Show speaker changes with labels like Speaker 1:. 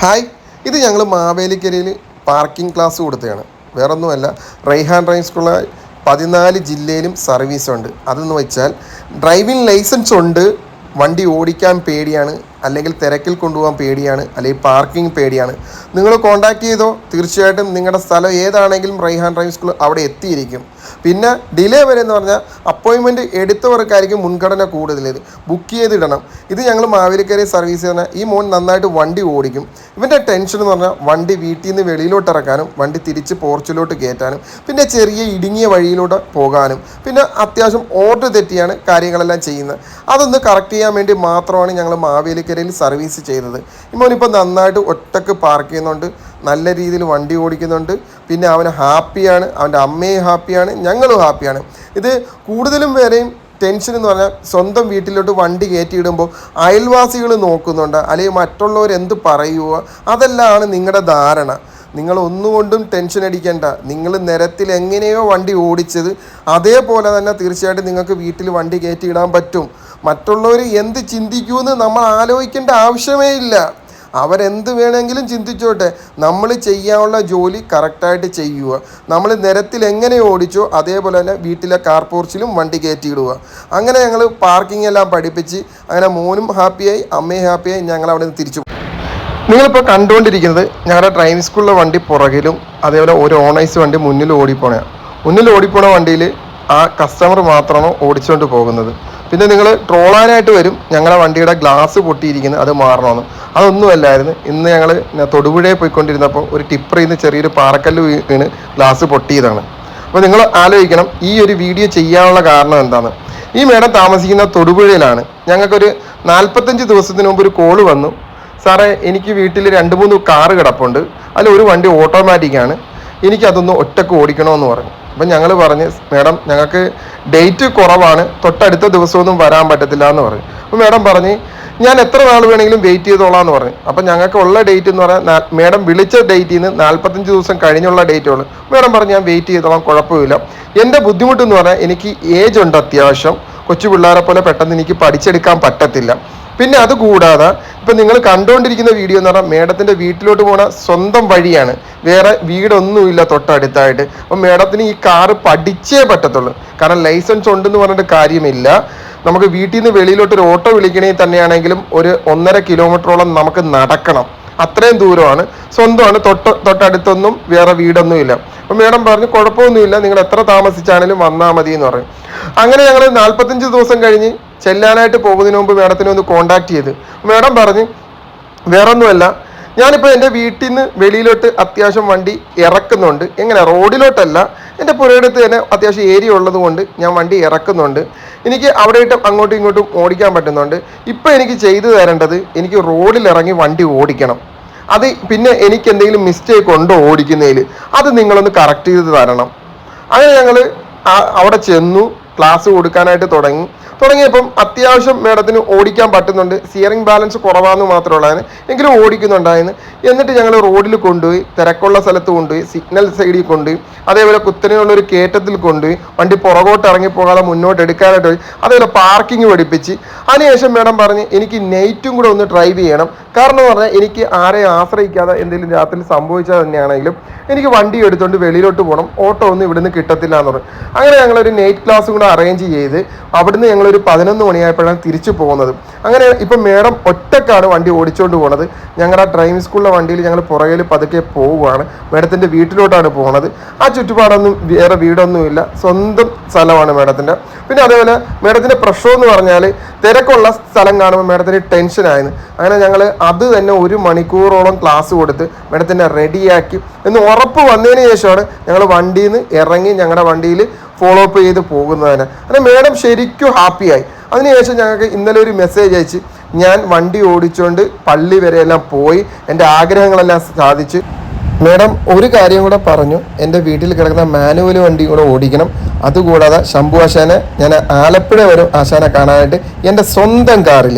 Speaker 1: Hi ഇത് ഞങ്ങൾ മാവേലിക്കരയിൽ പാർക്കിംഗ് ക്ലാസ് കൊടുത്തതാണ്. വേറൊന്നുമല്ല റൈഹാൻ ഡ്രൈവിംഗ് സ്കൂളിൽ പതിനാല് ജില്ലയിലും സർവീസ് ഉണ്ട് അതെന്ന് വെച്ചാൽ ഡ്രൈവിംഗ് ലൈസൻസ് ഉണ്ട് വണ്ടി ഓടിക്കാൻ പേടിയാണ് അല്ലെങ്കിൽ തിരക്കിൽ കൊണ്ടുപോകാൻ പേടിയാണ് അല്ലെങ്കിൽ പാർക്കിംഗ് പേടിയാണ്. നിങ്ങൾ കോണ്ടാക്ട് ചെയ്തോ തീർച്ചയായിട്ടും നിങ്ങളുടെ സ്ഥലം ഏതാണെങ്കിലും റൈഹാൻ ഡ്രൈവിംഗ് സ്കൂൾ അവിടെ എത്തിയിരിക്കും. പിന്നെ ഡിലേ വരെ എന്ന് പറഞ്ഞാൽ അപ്പോയിൻമെന്റ് എടുത്തവർക്കായിരിക്കും മുൻഗണന കൂടുതൽ ഇത് ബുക്ക് ചെയ്തിടണം. ഇത് ഞങ്ങൾ മാവേലിക്കര സർവീസ് ചെയ്യുന്ന ഈ മോൻ നന്നായിട്ട് വണ്ടി ഓടിക്കും. ഇവന്റെ ടെൻഷൻ എന്ന് പറഞ്ഞാൽ വണ്ടി വീട്ടിൽ നിന്ന് വെളിയിലോട്ട് ഇറക്കാനും വണ്ടി തിരിച്ച് പോർച്ചിലോട്ട് കയറ്റാനും പിന്നെ ചെറിയ ഇടുങ്ങിയ വഴിയിലൂടെ പോകാനും പിന്നെ അത്യാവശ്യം ഓർഡർ തെറ്റിയാണ് കാര്യങ്ങളെല്ലാം ചെയ്യുന്നത്. അതൊന്ന് കറക്റ്റ് ചെയ്യാൻ വേണ്ടി മാത്രമാണ് ഞങ്ങൾ മാവേലിക്കരയിൽ സർവീസ് ചെയ്തത് ഇമോനിപ്പോൾ മോനിപ്പോൾ നന്നായിട്ട് ഒറ്റയ്ക്ക് പാർക്ക് ചെയ്യുന്നുണ്ട്. നല്ല രീതിയിൽ വണ്ടി ഓടിക്കുന്നുണ്ട്. പിന്നെ അവൻ ഹാപ്പിയാണ് അവന്റെ അമ്മയും ഹാപ്പിയാണ് ഞങ്ങളും ഹാപ്പിയാണ് ഇത് കൂടുതലും പേരെയും ടെൻഷൻ എന്ന് പറഞ്ഞാൽ സ്വന്തം വീട്ടിലോട്ട് വണ്ടി കയറ്റിയിടുമ്പോൾ അയൽവാസികൾ നോക്കുന്നുണ്ട്. അല്ലെങ്കിൽ മറ്റുള്ളവർ എന്ത് പറയുക അതെല്ലാമാണ് നിങ്ങളുടെ ധാരണ. നിങ്ങൾ ഒന്നുകൊണ്ടും ടെൻഷൻ അടിക്കേണ്ട. നിങ്ങൾ നിരത്തിൽ എങ്ങനെയോ വണ്ടി ഓടിച്ചത്. അതേപോലെ തന്നെ തീർച്ചയായിട്ടും നിങ്ങൾക്ക് വീട്ടിൽ വണ്ടി കയറ്റിയിടാൻ പറ്റും. മറ്റുള്ളവർ എന്ത് ചിന്തിക്കുമെന്ന് നമ്മൾ ആലോചിക്കേണ്ട ആവശ്യമേ ഇല്ല. അവരെന്ത് വേണമെങ്കിലും ചിന്തിച്ചോട്ടെ. നമ്മൾ ചെയ്യാനുള്ള ജോലി കറക്റ്റായിട്ട് ചെയ്യുക. നമ്മൾ നിരത്തിൽ എങ്ങനെ ഓടിച്ചോ അതേപോലെ തന്നെ വീട്ടിലെ കാർ പോർച്ചിലും വണ്ടി കയറ്റിയിടുക. അങ്ങനെ ഞങ്ങൾ പാർക്കിംഗ് എല്ലാം പഠിപ്പിച്ച് അങ്ങനെ മോനും ഹാപ്പിയായി അമ്മയും ഹാപ്പിയായി ഞങ്ങൾ അവിടെ നിന്ന് തിരിച്ചു നിങ്ങളിപ്പോൾ കണ്ടുകൊണ്ടിരിക്കുന്നത് ഞങ്ങളുടെ ഡ്രൈവിംഗ് സ്കൂളിലെ വണ്ടി പുറകിലും അതേപോലെ ഒരു ഓണൈസ് വണ്ടി മുന്നിൽ ഓടിപ്പോണ. മുന്നിൽ ഓടിപ്പോണ വണ്ടിയിൽ ആ കസ്റ്റമർ മാത്രമാണ് ഓടിച്ചുകൊണ്ട് പോകുന്നത്. പിന്നെ നിങ്ങൾ ട്രോളാനായിട്ട് വരും. ഞങ്ങളുടെ വണ്ടിയുടെ ഗ്ലാസ് പൊട്ടിയിരിക്കുന്നത് അത് മാറണമെന്ന് അതൊന്നുമല്ലായിരുന്നു. ഇന്ന് ഞങ്ങൾ തൊടുപുഴയിൽ പോയിക്കൊണ്ടിരുന്നപ്പോൾ ഒരു ടിപ്പറിൽ നിന്ന് ചെറിയൊരു പാറക്കല്ല് വീണ് ഗ്ലാസ് പൊട്ടിയതാണ്. അപ്പോൾ നിങ്ങൾ ആലോചിക്കണം. ഈ ഒരു വീഡിയോ ചെയ്യാനുള്ള കാരണം എന്താണ്? ഈ മേഡം താമസിക്കുന്ന തൊടുപുഴയിലാണ്. ഞങ്ങൾക്കൊരു നാൽപ്പത്തഞ്ച് ദിവസത്തിന് മുമ്പ് ഒരു കോൾ വന്നു. സാറേ എനിക്ക് വീട്ടിൽ രണ്ട് മൂന്ന് കാറ് കിടപ്പുണ്ട്. അതിൽ ഒരു വണ്ടി ഓട്ടോമാറ്റിക്കാണ് എനിക്കതൊന്ന് ഒറ്റയ്ക്ക് ഓടിക്കണമെന്ന് പറഞ്ഞു. അപ്പം ഞങ്ങൾ പറഞ്ഞ് മാഡം ഞങ്ങൾക്ക് ഡേറ്റ് കുറവാണ്. തൊട്ടടുത്ത ദിവസമൊന്നും വരാൻ പറ്റത്തില്ല എന്ന് പറഞ്ഞു. അപ്പോൾ മാഡം പറഞ്ഞ് ഞാൻ എത്ര നാൾ വേണമെങ്കിലും വെയിറ്റ് ചെയ്തോളാം എന്ന് പറഞ്ഞു. അപ്പം ഞങ്ങൾക്ക് ഉള്ള ഡേറ്റ് എന്ന് പറഞ്ഞാൽ മാഡം വിളിച്ച ഡേറ്റിൽ നിന്ന് നാൽപ്പത്തഞ്ച് ദിവസം കഴിഞ്ഞുള്ള ഡേറ്റ് ഉള്ളു. മാഡം പറഞ്ഞു ഞാൻ വെയിറ്റ് ചെയ്തോളാം കുഴപ്പമില്ല. എന്റെ ബുദ്ധിമുട്ട് എന്ന് പറഞ്ഞാൽ എനിക്ക് ഏജ് ഉണ്ട് അത്യാവശ്യം. കൊച്ചു പിള്ളേരെ പോലെ പെട്ടെന്ന് എനിക്ക് പഠിച്ചെടുക്കാൻ പറ്റത്തില്ല. പിന്നെ അതുകൂടാതെ കൂടാതെ ഇപ്പൊ നിങ്ങൾ കണ്ടുകൊണ്ടിരിക്കുന്ന വീഡിയോ എന്ന് പറഞ്ഞാൽ മേഡത്തിന്റെ വീട്ടിലോട്ട് പോണ സ്വന്തം വഴിയാണ്. വേറെ വീടൊന്നുമില്ല തൊട്ടടുത്തായിട്ട്. അപ്പം മേഡത്തിന് ഈ കാറ് പഠിച്ചേ പറ്റത്തുള്ളൂ. കാരണം ലൈസൻസ് ഉണ്ടെന്ന് പറഞ്ഞിട്ട് കാര്യമില്ല. നമുക്ക് വീട്ടിൽ നിന്ന് വെളിയിലോട്ട് ഒരു ഓട്ടോ വിളിക്കണമെങ്കിൽ തന്നെയാണെങ്കിലും ഒരു ഒന്നര കിലോമീറ്ററോളം നമുക്ക് നടക്കണം. അത്രയും ദൂരമാണ്. സ്വന്തമാണ്. തൊട്ട് തൊട്ടടുത്തൊന്നും വേറെ വീടൊന്നും ഇല്ല അപ്പം മേഡം പറഞ്ഞു കുഴപ്പമൊന്നുമില്ല. നിങ്ങൾ എത്ര താമസിച്ചാണെങ്കിലും വന്നാൽ മതി എന്ന് പറയും അങ്ങനെ ഞങ്ങൾ നാൽപ്പത്തഞ്ച് ദിവസം കഴിഞ്ഞ് ചെല്ലാനായിട്ട് പോകുന്നതിന് മുമ്പ് മേഡത്തിനെ ഒന്ന് കോണ്ടാക്ട് ചെയ്ത്. മേഡം പറഞ്ഞ് വേറൊന്നുമല്ല. ഞാനിപ്പോൾ എന്റെ വീട്ടിൽ നിന്ന് വെളിയിലോട്ട് അത്യാവശ്യം വണ്ടി ഇറക്കുന്നുണ്ട്. എങ്ങനെ? റോഡിലോട്ടല്ല. എന്റെ പുരയിടത്ത് തന്നെ അത്യാവശ്യം ഏരിയ ഉള്ളത് കൊണ്ട് ഞാൻ വണ്ടി ഇറക്കുന്നുണ്ട്. എനിക്ക് അവിടെ ഇട്ട് അങ്ങോട്ടും ഇങ്ങോട്ടും ഓടിക്കാൻ പറ്റുന്നുണ്ട്. ഇപ്പോൾ എനിക്ക് ചെയ്തു തരേണ്ടത് എനിക്ക് റോഡിൽ ഇറങ്ങി വണ്ടി ഓടിക്കണം. അത് പിന്നെ എനിക്ക് എന്തെങ്കിലും മിസ്റ്റേക്ക് ഉണ്ടോ ഓടിക്കുന്നതിൽ അത് നിങ്ങളൊന്ന് കറക്റ്റ് ചെയ്ത് തരണം. അങ്ങനെ ഞങ്ങൾ അവിടെ ചെന്നു. ക്ലാസ് കൊടുക്കാനായിട്ട് തുടങ്ങി. തുടങ്ങിയപ്പം അത്യാവശ്യം മേഡത്തിന് ഓടിക്കാൻ പറ്റുന്നുണ്ട്. സിയറിംഗ് ബാലൻസ് കുറവാന്ന് മാത്രമുള്ളതാണ്. എങ്കിലും ഓടിക്കുന്നുണ്ടായിരുന്നു. എന്നിട്ട് ഞങ്ങൾ റോഡിൽ കൊണ്ടുപോയി തിരക്കുള്ള സ്ഥലത്ത് കൊണ്ടുപോയി സിഗ്നൽ സൈഡിൽ കൊണ്ടുപോയി അതേപോലെ കുത്തനെയുള്ള ഒരു കയറ്റത്തിൽ കൊണ്ടുപോയി വണ്ടി പുറകോട്ട് ഇറങ്ങി പോകാതെ മുന്നോട്ട് എടുക്കാനായിട്ട് അതേപോലെ പാർക്കിംഗ് പഠിപ്പിച്ച്. അതിനുശേഷം മേഡം പറഞ്ഞ് എനിക്ക് നൈറ്റും കൂടെ ഒന്ന് ഡ്രൈവ് ചെയ്യണം. കാരണം എന്ന് പറഞ്ഞാൽ എനിക്ക് ആരെയും ആശ്രയിക്കാതെ എന്തെങ്കിലും രാത്രി സംഭവിച്ചാൽ തന്നെയാണെങ്കിലും എനിക്ക് വണ്ടി എടുത്തുകൊണ്ട് വെളിയിലോട്ട് പോകണം. ഓട്ടോ ഒന്നും ഇവിടുന്ന് കിട്ടത്തില്ല എന്ന് പറഞ്ഞു. അങ്ങനെ ഞങ്ങളൊരു നൈറ്റ് ക്ലാസ്സും കൂടെ അറേഞ്ച് ചെയ്ത് അവിടുന്ന് ഒരു പതിനൊന്ന് മണിയായപ്പോഴാണ് തിരിച്ചു പോകുന്നത്. അങ്ങനെ ഇപ്പം മേഡം ഒറ്റക്കാണ് വണ്ടി ഓടിച്ചുകൊണ്ട് പോകുന്നത് ഞങ്ങളുടെ ഡ്രൈവിംഗ് സ്കൂളിലെ വണ്ടിയിൽ ഞങ്ങൾ പുറകിൽ പതുക്കെ പോവുകയാണ് മേഡത്തിന്റെ വീട്ടിലോട്ടാണ് പോകുന്നത് ആ ചുറ്റുപാടൊന്നും വേറെ വീടൊന്നുമില്ല. സ്വന്തം സ്ഥലമാണ് മേഡത്തിന്റെ പിന്നെ അതേപോലെ മേഡത്തിന്റെ പ്രശ്നം എന്ന് പറഞ്ഞാൽ തിരക്കുള്ള സ്ഥലം കാണുമ്പോൾ മേഡത്തിന് ടെൻഷനായിരുന്നു അങ്ങനെ ഞങ്ങൾ അത് തന്നെ ഒരു മണിക്കൂറോളം ക്ലാസ് കൊടുത്ത് മേഡത്തിനെ റെഡിയാക്കി എന്ന് ഉറപ്പ് വന്നതിന് ശേഷമാണ് ഞങ്ങൾ വണ്ടിയിൽ നിന്ന് ഇറങ്ങി ഞങ്ങളുടെ വണ്ടിയിൽ ഫോളോ അപ്പ് ചെയ്ത് പോകുന്നതിന്. അങ്ങനെ മേഡം ശരിക്കും ഹാപ്പിയായി അതിനുശേഷം ഞങ്ങൾക്ക് ഇന്നലെ ഒരു മെസ്സേജ് അയച്ച് ഞാൻ വണ്ടി ഓടിച്ചുകൊണ്ട് പള്ളി വരെയെല്ലാം പോയി. എന്റെ ആഗ്രഹങ്ങളെല്ലാം സാധിച്ച്. മേഡം ഒരു കാര്യം കൂടെ പറഞ്ഞു എന്റെ വീട്ടിൽ കിടക്കുന്ന മാനുവൽ വണ്ടി കൂടെ ഓടിക്കണം. അതുകൂടാതെ ശംഭു ആശാനെ ഞാൻ ആലപ്പുഴ വരും ആശാനെ കാണാനായിട്ട് എന്റെ സ്വന്തം കാറിൽ